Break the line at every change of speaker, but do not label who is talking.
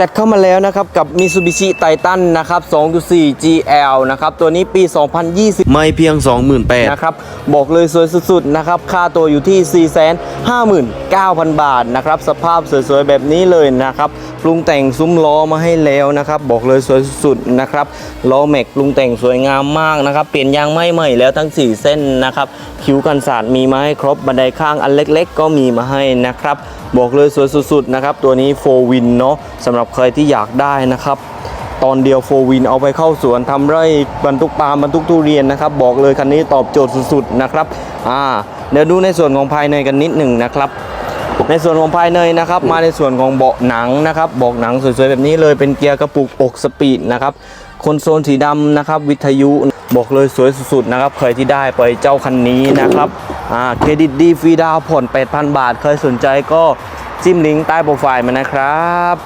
จัดเข้ามาแล้วนะครับกับ Mitsubishi Titan นะครับ 2.4 GL นะครับ ตัวนี้ปี 2020 ไม่เพียง 28,000นะครับ บอกเลยสวยสุดๆ นะครับ ค่าตัวอยู่ที่ 459,000 บาทนะครับ สภาพสวยๆ แบบนี้เลยนะครับ ปรุงแต่งซุ้มล้อมาให้แล้วนะครับ บอกเลยสวยสุดๆ นะครับ ล้อแม็กปรุงแต่งสวยงามมากนะครับ เปลี่ยนยางไม่ใหม่แล้วทั้ง 4 เส้นนะครับ คิ้วกันสาดมีมาให้ครบ บันไดข้างอันเล็ก ๆ ก็มีมาให้นะครับ บอกเลยสวยสุดๆ นะครับ ตัวนี้4 Win เนาะสำหรับใครที่อยากได้นะครับ ตอนเดียว4 Win เอาไปเข้าสวนทำไร่บรรทุกปาล์มบรรทุกทุเรียนนะครับ บอกเลยคันนี้ตอบโจทย์สุดๆนะครับอ่าเดี๋ยวดูในส่วนของภายในกันนิดหนึ่งนะครับในส่วนของภายในนะครับมาในส่วนของเบาะหนังนะครับเบาะหนังสวยๆแบบนี้เลยเป็นเกียร์กระปุกอกสปีดนะครับคอนโซลสีดำนะครับวิทยุบอกเลยสวยสุดๆนะครับใครที่ได้ไปเจ้าคันนี้นะครับอ่าเครดิตดีฟรีดาวผ่อน 8,000 บาทใครสนใจก็จิ้มลิงก์ใต้โปรไฟล์มานะครับ